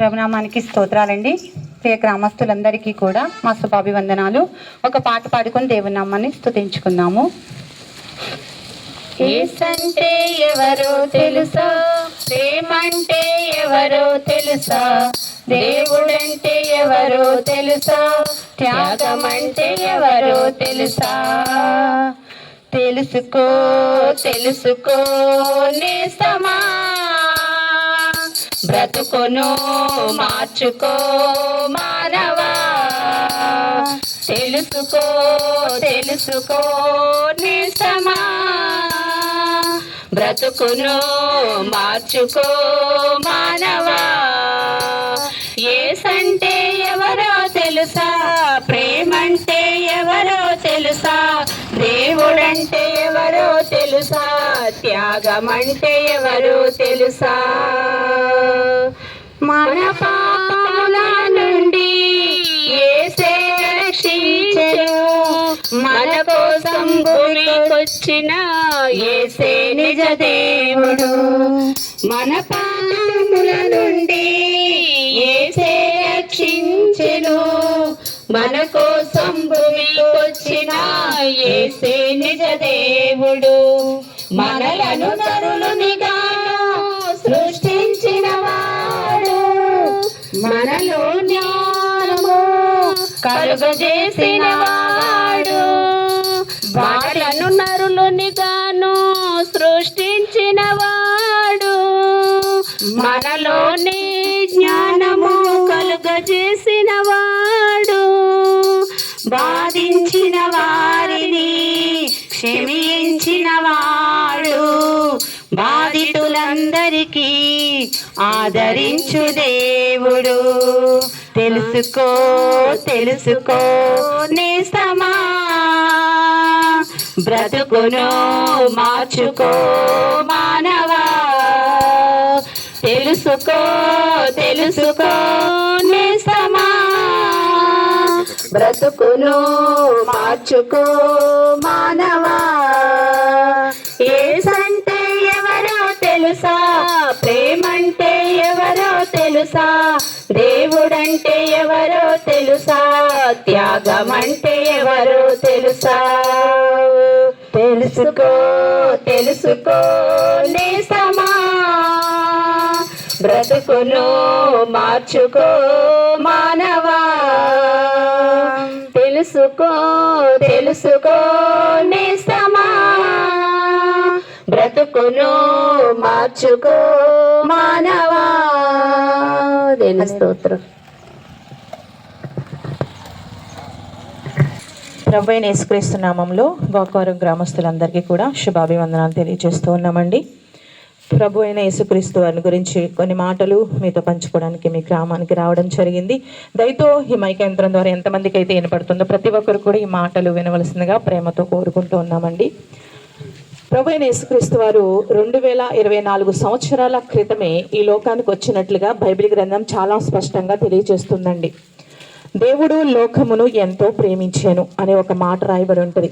ప్రభునామానికి స్తోత్రాలండి. ప్రియ గ్రామస్తులందరికీ కూడా మా శుభాభివందనాలు. ఒక పాట పాడుకొని దేవుని నామాన్ని స్థుతించుకుందాము ఏసంటే ఎవరో తెలుసా? ప్రేమంటే ఎవరో తెలుసా? దేవుడంటే ఎవరో తెలుసా? త్యాగమంటే ఎవరో తెలుసా? తెలుసుకో తెలుసుకో నేస్తమా బ్రతుకును మార్చుకో మానవా. తెలుసుకో తెలుసుకో నేస్తమా బ్రతుకును మార్చుకో మానవా. ఏసంటే త్యాగమంటే ఎవరో తెలుసా? మన పాపముల నుండి ఏసే రక్షించెను. మన కోసం గురికొచ్చిన ఏసే నిజ దేవుడు. మన పాపముల నుండి ఏసే రక్షించెను. మన కోసం భూమికొచ్చిన ఏసే నిజ దేవుడు. మనలను నరులునిగాను సృష్టించిన వాడు. మనలో జ్ఞానము కలుగజేసిన వాడు. వాళ్ళను నరులునిగా బాధితులందరికీ ఆదరించు దేవుడు. తెలుసుకో తెలుసుకో నేస్తమా బ్రతుకును మార్చుకో మానవా. తెలుసుకో తెలుసుకో నేస్తమా బ్రతుకును మార్చుకో మానవా. త్యాగమంటే ఎవరో తెలుసా? తెలుసుకో తెలుసుకో నేసమా? బ్రతుకును మార్చుకో మానవా? తెలుసుకో తెలుసుకో నేసమా? బ్రతుకును మార్చుకో మానవా? దేని స్తోత్రం. ప్రభు యేసుక్రీస్తు నామంలో గోకవరం గ్రామస్తులందరికీ కూడా శుభాభివందనాలు తెలియజేస్తూ ఉన్నామండి. ప్రభు అయిన యేసుక్రీస్తు వారిని గురించి కొన్ని మాటలు మీతో పంచుకోవడానికి మీ గ్రామానికి రావడం జరిగింది. దయతో ఈ మైక యంత్రం ద్వారా ఎంతమందికి అయితే వినపడుతుందో ప్రతి ఒక్కరు కూడా ఈ మాటలు వినవలసిందిగా ప్రేమతో కోరుకుంటూ ఉన్నామండి. ప్రభు అయిన యేసుక్రీస్తు వారు రెండు వేల ఇరవై నాలుగు సంవత్సరాల క్రితమే ఈ లోకానికి వచ్చినట్లుగా బైబిల్ గ్రంథం చాలా స్పష్టంగా తెలియజేస్తుందండి. దేవుడు లోకమును ఎంతో ప్రేమించాను అనే ఒక మాట రాయబడి ఉంటుంది.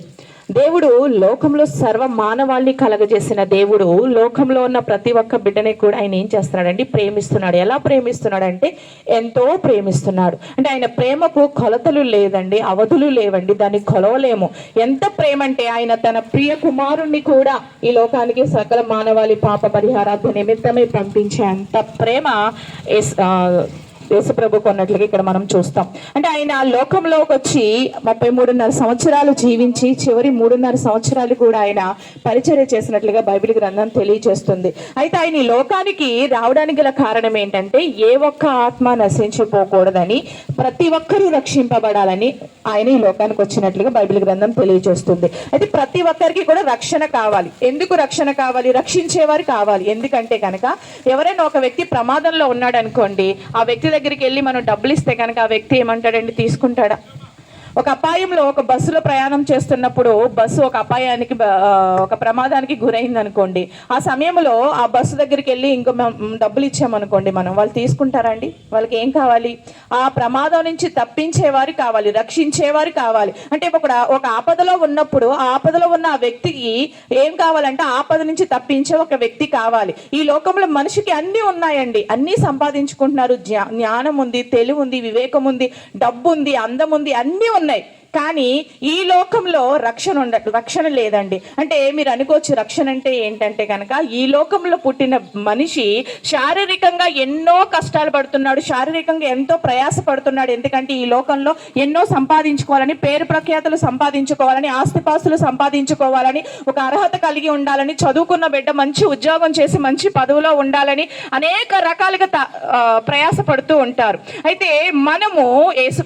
దేవుడు లోకంలో సర్వ మానవాళిని కలగజేసిన దేవుడు లోకంలో ఉన్న ప్రతి ఒక్క బిడ్డని కూడా ఆయన ఏం చేస్తున్నాడండి? ప్రేమిస్తున్నాడు. ఎలా ప్రేమిస్తున్నాడంటే ఎంతో ప్రేమిస్తున్నాడు. అంటే ఆయన ప్రేమకు కొలతలు లేదండి అవధులు లేవండి దాన్ని కొలవలేము. ఎంత ప్రేమ అంటే ఆయన తన ప్రియ కుమారుణ్ణి కూడా ఈ లోకానికి సకల మానవాళి పాప పరిహారార్థ నిమిత్తమే పంపించే అంత ప్రేమ యేసుప్రభు కొన్నట్లుగా ఇక్కడ మనం చూస్తాం. అంటే ఆయన లోకంలోకి వచ్చి ముప్పై మూడున్నర సంవత్సరాలు జీవించి చివరి మూడున్నర సంవత్సరాలు కూడా ఆయన పరిచర్య చేసినట్లుగా బైబిల్ గ్రంథం తెలియజేస్తుంది. అయితే ఆయన ఈ లోకానికి రావడానికి గల కారణం ఏంటంటే ఏ ఒక్క ఆత్మ నశించిపోకూడదని ప్రతి ఒక్కరూ రక్షింపబడాలని ఆయన ఈ లోకానికి వచ్చినట్లుగా బైబిల్ గ్రంథం తెలియజేస్తుంది. అయితే ప్రతి ఒక్కరికి కూడా రక్షణ కావాలి. ఎందుకు రక్షణ కావాలి? రక్షించేవారు కావాలి. ఎందుకంటే కనుక ఎవరైనా ఒక వ్యక్తి ప్రమాదంలో ఉన్నాడు అనుకోండి ఆ వ్యక్తి దగ్గరికి వెళ్ళి మనం డబ్బులు ఇస్తే కనుక ఆ వ్యక్తి ఏమంటాడండి? తీసుకుంటాడా? ఒక అపాయంలో ఒక బస్సులో ప్రయాణం చేస్తున్నప్పుడు బస్సు ఒక అపాయానికి ఒక ప్రమాదానికి గురైంది అనుకోండి ఆ సమయంలో ఆ బస్సు దగ్గరికి వెళ్ళి ఇంకో డబ్బులు ఇచ్చామనుకోండి మనం. వాళ్ళు తీసుకుంటారండి వాళ్ళకి ఏం కావాలి? ఆ ప్రమాదం నుంచి తప్పించేవారు కావాలి రక్షించేవారు కావాలి. అంటే ఒక ఒక ఆపదలో ఉన్నప్పుడు ఆ ఆపదలో ఉన్న ఆ వ్యక్తికి ఏం కావాలంటే ఆపద నుంచి తప్పించే ఒక వ్యక్తి కావాలి. ఈ లోకంలో మనిషికి అన్నీ ఉన్నాయండి. అన్నీ సంపాదించుకుంటున్నారు. జ్ఞా- జ్ఞానం ఉంది తెలివి ఉంది వివేకం ఉంది డబ్బు ఉంది అందం ఉంది అన్నీ ఉన్నాయి. ఉన్నాయి కానీ ఈ లోకంలో రక్షణ ఉండ రక్షణ లేదండి. అంటే మీరు అనుకోవచ్చు రక్షణ అంటే ఏంటంటే కనుక ఈ లోకంలో పుట్టిన మనిషి శారీరకంగా ఎన్నో కష్టాలు పడుతున్నాడు శారీరకంగా ఎంతో ప్రయాస పడుతున్నాడు ఎందుకంటే ఈ లోకంలో ఎన్నో సంపాదించుకోవాలని పేరు ప్రఖ్యాతలు సంపాదించుకోవాలని ఆస్తిపాస్తులు సంపాదించుకోవాలని ఒక అర్హత కలిగి ఉండాలని చదువుకున్న బిడ్డ మంచి ఉద్యోగం చేసి మంచి పదవిలో ఉండాలని అనేక రకాలుగా త- ప్రయాస పడుతూ ఉంటారు. అయితే మనము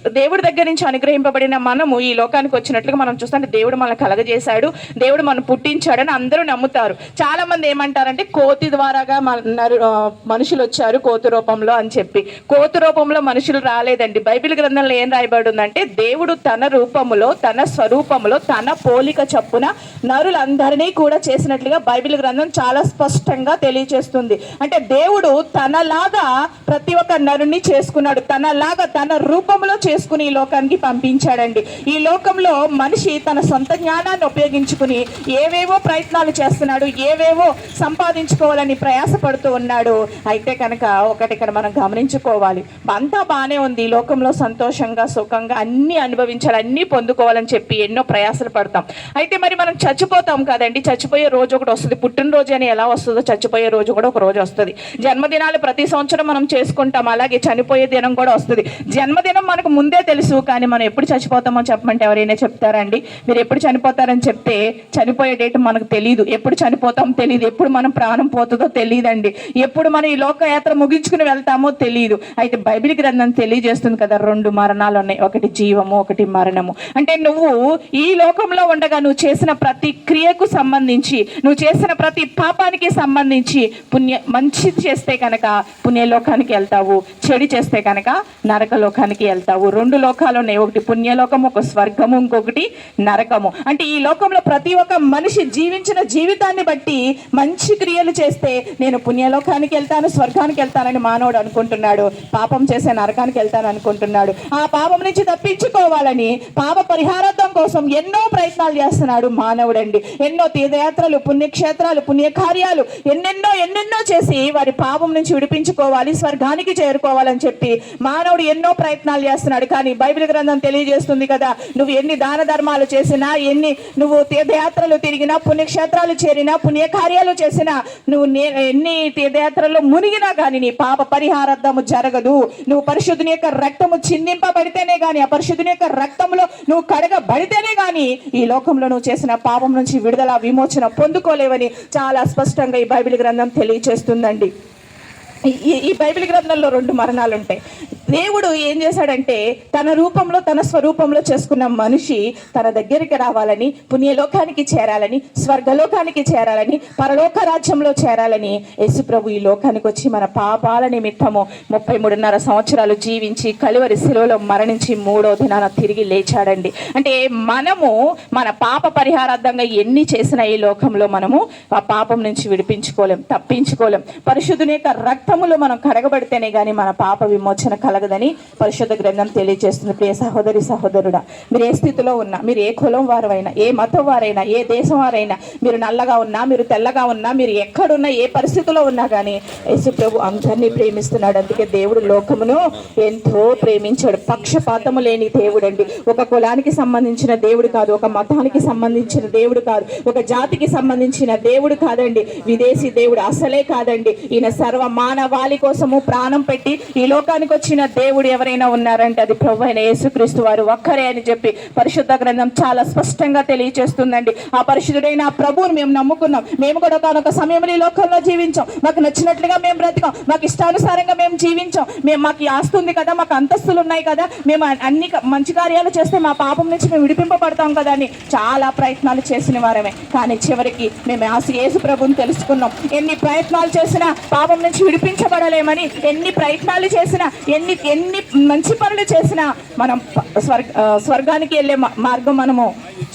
దేవుడి దగ్గర నుంచి అనుగ్రహింపబడిన మనము ఈ లోకానికి వచ్చినట్లుగా మనం చూస్తుంటే దేవుడు మనల్ని కలగజేశాడు. దేవుడు మనం పుట్టించాడని అందరూ నమ్ముతారు. చాలా మంది ఏమంటారంటే కోతి ద్వారాగా మన- నరు- మనుషులు వచ్చారు కోతి రూపంలో అని చెప్పి. కోతి రూపంలో మనుషులు రాలేదండి. బైబిల్ గ్రంథంలో ఏం రాయబడి ఉందంటే దేవుడు తన రూపములో తన స్వరూపములో తన పోలిక చప్పున నరులందరినీ కూడా చేసినట్లుగా బైబిల్ గ్రంథం చాలా స్పష్టంగా తెలియచేస్తుంది. అంటే దేవుడు తనలాగా ప్రతి ఒక్క నరుని చేసుకున్నాడు. తనలాగా తన రూపంలో చేసుకుని ఈ లోకానికి పంపించాడండి. ఈ లోకంలో మనిషి తన సొంత జ్ఞానాన్ని ఉపయోగించుకుని ఏవేవో ప్రయత్నాలు చేస్తున్నాడు ఏవేవో సంపాదించుకోవాలని ప్రయాసపడుతూ ఉన్నాడు. అయితే కనుక ఒకటి ఇక్కడ మనం గమనించుకోవాలి. అంతా బాగానే ఉంది. ఈ లోకంలో సంతోషంగా సుఖంగా అన్నీ అనుభవించాలి అన్ని పొందుకోవాలని చెప్పి ఎన్నో ప్రయాసలు పడతాం. అయితే మరి మనం చచ్చిపోతాం కదండి. చచ్చిపోయే రోజు ఒకటి వస్తుంది. పుట్టినరోజు అని ఎలా వస్తుందో చచ్చిపోయే రోజు కూడా ఒక రోజు వస్తుంది. జన్మదినాలు ప్రతి సంవత్సరం మనం చేసుకుంటాం. అలాగే చనిపోయే దినం కూడా వస్తుంది. జన్మదినం మనకు ముందే తెలుసు కానీ మనం ఎప్పుడు చచ్చిపోతామో చెప్పమంటే ఎవరైనా చెప్తారండి? మీరు ఎప్పుడు చనిపోతారని చెప్తే చనిపోయే డేట్ మనకు తెలియదు ఎప్పుడు చనిపోతాం తెలియదు ఎప్పుడు మనం ప్రాణం పోతుందో తెలియదండి ఎప్పుడు మనం ఈ లోకయాత్ర ముగించుకుని వెళ్తామో తెలియదు అయితే బైబిల్ గ్రంథం తెలియజేస్తుంది కదా రెండు మరణాలు ఉన్నాయి. ఒకటి జీవము ఒకటి మరణము. అంటే నువ్వు ఈ లోకంలో ఉండగా నువ్వు చేసిన ప్రతి క్రియకు సంబంధించి నువ్వు చేసిన ప్రతి పాపానికి సంబంధించి పుణ్య మంచిది చేస్తే కనుక పుణ్యలోకానికి వెళ్తావు. చెడు చేస్తే కనుక నరకలోకానికి వెళ్తావు. రెండు లోకాలు ఉన్నాయి. ఒకటి పుణ్యలోకం ఒక స్వర్గము ఇంకొకటి నరకము. అంటే ఈ లోకంలో ప్రతి ఒక్క మనిషి జీవించిన జీవితాన్ని బట్టి మంచి క్రియలు చేస్తే నేను పుణ్యలోకానికి వెళ్తాను స్వర్గానికి వెళ్తానని మానవుడు అనుకుంటున్నాడు. పాపం చేసే నరకానికి వెళ్తాను అనుకుంటున్నాడు. ఆ పాపం నుంచి తప్పించుకోవాలని పాప పరిహారార్థం కోసం ఎన్నో ప్రయత్నాలు చేస్తున్నాడు మానవుడండి. ఎన్నో తీర్థయాత్రలు పుణ్యక్షేత్రాలు పుణ్యకార్యాలు ఎన్నెన్నో ఎన్నెన్నో చేసి వారి పాపం నుంచి విడిపించుకోవాలి స్వర్గానికి చేరుకోవాలని చెప్పి మానవుడు ఎన్నో ప్రయత్నాలు చేస్తున్నాడు. కానీ బైబిల్ గ్రంథం తెలియజేస్తుంది కదా నువ్వు ఎన్ని దాన ధర్మాలు చేసినా ఎన్ని నువ్వు తీర్థయాత్రలు తిరిగినా పుణ్యక్షేత్రాలు చేరినా పుణ్యకార్యాలు చేసినా నువ్వు ఎన్ని తీర్థయాత్రలు మునిగినా కానీ నీ పాప పరిహారార్థము జరగదు. నువ్వు పరిశుద్ధుని యొక్క రక్తము చిందింపబడితేనే కానీ ఆ పరిశుద్ధుని యొక్క రక్తంలో నువ్వు కడగబడితేనే కానీ ఈ లోకంలో నువ్వు చేసిన పాపం నుంచి విడుదల విమోచన పొందుకోలేవని చాలా స్పష్టంగా ఈ బైబిల్ గ్రంథం తెలియజేస్తుందండి ఈ- ఈ బైబిల్ గ్రంథంలో రెండు మరణాలు ఉంటాయి దేవుడు ఏం చేశాడంటే తన రూపంలో తన స్వరూపంలో చేసుకున్న మనిషి తన దగ్గరికి రావాలని పుణ్యలోకానికి చేరాలని స్వర్గలోకానికి చేరాలని పరలోక రాజ్యంలో చేరాలని యేసుప్రభు ఈ లోకానికి వచ్చి మన పాపాల నిమిత్తము ముప్పై మూడున్నర సంవత్సరాలు జీవించి కలువరి శిలువలో మరణించి మూడో దినాన తిరిగి లేచాడండి. అంటే మనము మన పాప పరిహారార్థంగా ఎన్ని చేసినా ఈ లోకంలో మనము ఆ పాపం నుంచి విడిపించుకోలేం తప్పించుకోలేం. పరిశుద్ధుని యొక్క రక్తములో మనం కడగబడితేనే కానీ మన పాప విమోచన కలగదని పరిశుద్ధ గ్రంథం తెలియజేస్తుంది. ప్రియ సహోదరి సహోదరుడా మీరు ఏ స్థితిలో ఉన్నా మీరు ఏ కులం వారైనా ఏ మతం వారైనా ఏ దేశం వారైనా మీరు నల్లగా ఉన్నా మీరు తెల్లగా ఉన్నా మీరు ఎక్కడున్నా ఏ పరిస్థితిలో ఉన్నా కానీ యేసు ప్రభు అందరినీ ప్రేమిస్తున్నాడు. అందుకే దేవుడు లోకమును ఎంతో ప్రేమించాడు. పక్షపాతము లేని దేవుడు అండి ఒక కులానికి సంబంధించిన దేవుడు కాదు ఒక మతానికి సంబంధించిన దేవుడు కాదు ఒక జాతికి సంబంధించిన దేవుడు కాదండి. విదేశీ దేవుడు అసలే కాదండి. ఈయన సర్వ కోసము ప్రాణం పెట్టి ఈ లోకానికి వచ్చిన దేవుడు ఎవరైనా ఉన్నారంటే అది ప్రభు అయిన యేసుక్రీస్తు వారు ఒక్కరే అని చెప్పి పరిశుద్ధ గ్రంథం చాలా స్పష్టంగా తెలియచేస్తుందండి. ఆ పరిశుద్ధుడైన ప్రభువుని మేము నమ్ముకున్నాం. మేము కూడా ఒక సమయంలో ఈ లోకంలో జీవించాం. మాకు నచ్చినట్లుగా మేము బ్రతికాం. మాకు ఇష్టానుసారంగా మేము జీవించాం. మేము మాకు ఆస్తుంది ఉంది కదా మాకు అంతస్తులు ఉన్నాయి కదా మేము అన్ని మంచి కార్యాలు చేస్తే మా పాపం నుంచి మేము విడిపింపబడతాం కదా అని చాలా ప్రయత్నాలు చేసిన వారమే. కానీ చివరికి మేము ఆశ యేసు ప్రభుని తెలుసుకున్నాం. ఎన్ని ప్రయత్నాలు చేసినా పాపం నుంచి విడిపి విడిపించబడలేమని ఎన్ని ప్రయత్నాలు చేసినా ఎన్ని ఎన్ని మంచి పనులు చేసినా మనం స్వర్గ స్వర్గానికి వెళ్ళే మార్గం మనము.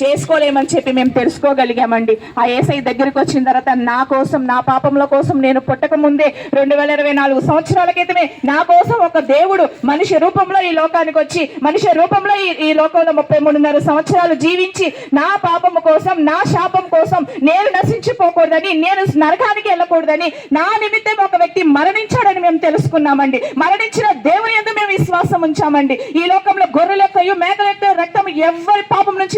చేసుకోలేమని చెప్పి మేము తెలుసుకోగలిగామండి. ఆ ఏసై దగ్గరికి వచ్చిన తర్వాత నా కోసం నా పాపముల కోసం నేను పుట్టక ముందే రెండు వేల ఇరవై నాలుగు సంవత్సరాల క్రితమే నా కోసం ఒక దేవుడు మనిషి రూపంలో ఈ లోకానికి వచ్చి మనిషి రూపంలో ఈ ఈ లోకంలో ముప్పై మూడున్నర సంవత్సరాలు జీవించి నా పాపము కోసం నా శాపం కోసం నేను నశించిపోకూడదని నేను నరకానికి వెళ్ళకూడదని నా నిమిత్తం ఒక వ్యక్తి మరణించాడని మేము తెలుసుకున్నామండి. మరణించిన దేవుని ఎందుకు మేము విశ్వాసం ఉంచామండి. ఈ లోకంలో గొర్రెల యొక్కయు మేకల యొక్క రక్తం ఎవరి పాపం నుంచి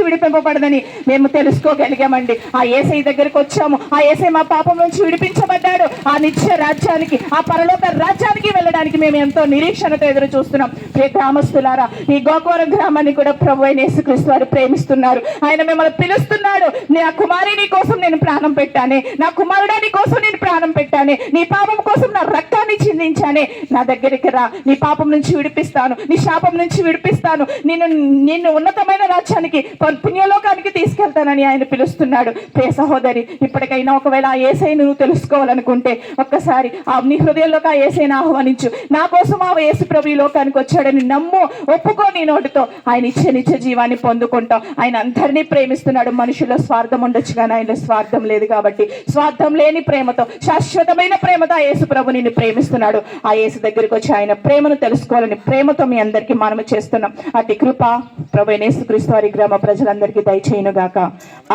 విడిపింపబడదని మేము తెలుసుకోగలిగామండి. ఆ ఏసై దగ్గరికి వచ్చాము. ఆ ఏసై మా పాపం నుంచి విడిపించబడ్డాడు. ఆ నిత్య రాజ్యానికి ఆ పరలోక రాజ్యానికి వెళ్ళడానికి మేము ఎంతో నిరీక్షణతో ఎదురు చూస్తున్నాం. ప్రియ గ్రామస్తులారా ఈ గోకవరం గ్రామాన్ని కూడా ప్రభు అయిన యేసుక్రీస్తు వారు ప్రేమిస్తున్నారు. ఆయన మిమ్మల్ని పిలుస్తున్నాడు. నా కుమారి నీ కోసం నేను ప్రాణం పెట్టానే నా కుమారుడా నీ కోసం నేను ప్రాణం పెట్టానే నీ పాపం కోసం నా రక్తాన్ని చిందించానే నా దగ్గరికి రా. నీ పాపం నుంచి విడిపిస్తాను. నీ శాపం నుంచి విడిపిస్తాను. నిన్ను నిన్ను ఉన్నతమైన రాజ్యానికి పుణ్యలో పరలోకానికి తీసుకెళ్తానని ఆయన పిలుస్తున్నాడు. ప్రే సహోదరి ఇప్పటికైనా ఒకవేళ ఆ ఏసై నువ్వు తెలుసుకోవాలనుకుంటే ఒక్కసారి ఆ నీ హృదయంలోకి ఆ ఏసైని ఆహ్వానించు. నా కోసం ఆ యేసు ప్రభు ఈ లోకానికి వచ్చాడని నమ్ము ఒప్పుకో నీ నోటితో. ఆయన ఇచ్చే నిత్య జీవాన్ని పొందుకుంటాం. ఆయన అందరినీ ప్రేమిస్తున్నాడు. మనుషుల్లో స్వార్థం ఉండొచ్చు కానీ ఆయనలో స్వార్థం లేదు కాబట్టి స్వార్థం లేని ప్రేమతో శాశ్వతమైన ప్రేమతో ఆ యేసు ప్రభు నిన్ను ప్రేమిస్తున్నాడు. ఆ యేసు దగ్గరికి వచ్చి ఆయన ప్రేమను తెలుసుకోవాలని ప్రేమతో మీ అందరికీ మనము చేస్తున్నాం. అటు కృప ప్రభు అయిన యేసుక్రీస్తు వారి గ్రామ ప్రజలందరికీ దయచేయనుగాక.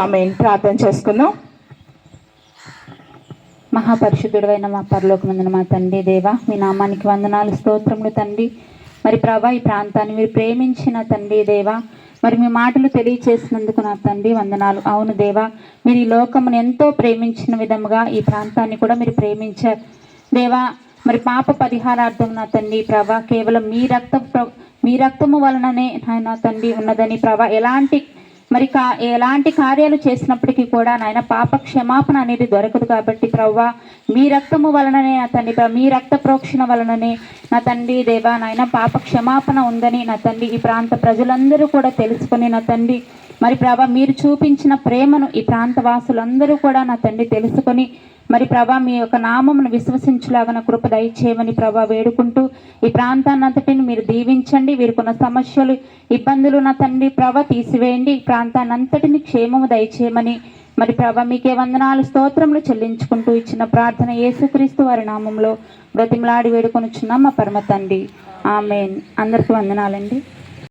ఆమె ప్రార్థన చేసుకుందాం. మహాపరిశుద్ధుడైన మా పరలోకమందున మా తండ్రి దేవా మీ నామానికి వందనాలు స్తోత్రములు తండ్రి. మరి ప్రభా ఈ ప్రాంతాన్ని మీరు ప్రేమించిన తండ్రి దేవా మరి మీ మాటలు తెలియచేసినందుకు నా తండ్రి వందనాలు. అవును దేవా మీరు ఈ లోకమును ఎంతో ప్రేమించిన విధముగా ఈ ప్రాంతాన్ని కూడా మీరు ప్రేమించారు. దేవా మరి పాప పరిహారార్థం నా తండ్రి ప్రభా కేవలం మీ రక్త మీ రక్తము వలననే నా తండ్రి ఉన్నదని ప్రభా ఎలాంటి మరి కా ఎలాంటి కార్యాలు చేసినప్పటికీ కూడా నాయన పాప క్షమాపణ అనేది దొరకదు కాబట్టి ప్రవ్వా మీ రక్తము వలననే నా తండ్రి ప్ర- మీ రక్త ప్రోక్షణ వలననే నా తండ్రి దేవా నాయన పాప క్షమాపణ ఉందని నా తండ్రి ఈ ప్రాంత ప్రజలందరూ కూడా తెలుసుకొని నా తండ్రి మరి ప్రభా మీరు చూపించిన ప్రేమను ఈ ప్రాంత వాసులందరూ కూడా నా తండ్రి తెలుసుకొని మరి ప్రభా మీ యొక్క నామమును విశ్వసించులాగన కృప దయచేయమని ప్రభా వేడుకుంటూ ఈ ప్రాంతాన్ని అంతటిని మీరు దీవించండి. వీరికున్న సమస్యలు ఇబ్బందులు నా తండ్రి ప్రభ తీసివేయండి. ఈ ప్రాంతాన్ని అంతటిని క్షేమము దయచేయమని మరి ప్రభ మీకే వందనాలు స్తోత్రములు చెల్లించుకుంటూ ఇచ్చిన ప్రార్థన యేసుక్రీస్తు వారి నామంలో బ్రతిమలాడి వేడుకొనుచున్నాం మా పరమ తండ్రి. ఆమెన్. అందరికీ వందనాలండి.